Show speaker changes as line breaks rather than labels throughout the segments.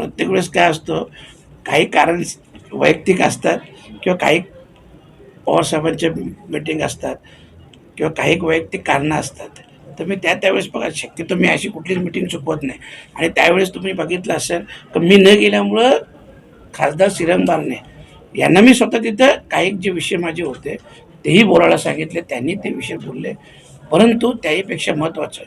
प्रत्येक वेळेस काय असतं काही कारण वैयक्तिक असतात किंवा काही पवारसाहेबांच्या मीटिंग असतात किंवा काही वैयक्तिक कारणं असतात. तर मी त्या त्यावेळेस बघा शक्यतो मी अशी कुठलीच मिटिंग चुकवत नाही. आणि त्यावेळेस तुम्ही बघितलं असेल तर मी न गेल्यामुळं खासदार श्रीराम बारणे यांना मी स्वतः तिथं काही जे विषय माझे होते तेही बोलायला सांगितले त्यांनी ते विषय बोलले. परंतु त्याहीपेक्षा महत्त्वाचं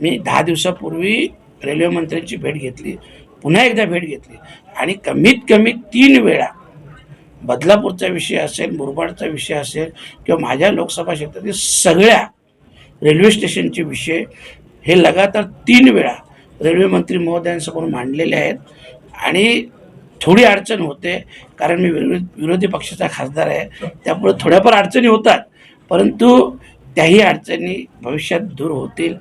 मी दहा दिवसापूर्वी रेल्वे मंत्र्यांची भेट घेतली पुन्हा एकदा भेट घेतली. आणि कमीत कमी तीन वेळा बदलापूरचा विषय असेल मुरबाडचा विषय असेल किंवा माझ्या लोकसभा क्षेत्रातील सगळ्या रेल्वे स्टेशनचे विषय हे लगातार तीन वेळा रेल्वे मंत्री महोदयांसमोर मांडलेले आहेत. आणि थोडी अडचण होते कारण मी विरोधी विरोधी पक्षाचा खासदार आहे. त्यामुळे थोड्याफार अडचणी होतात परंतु त्याही अडचणी भविष्यात दूर होतील.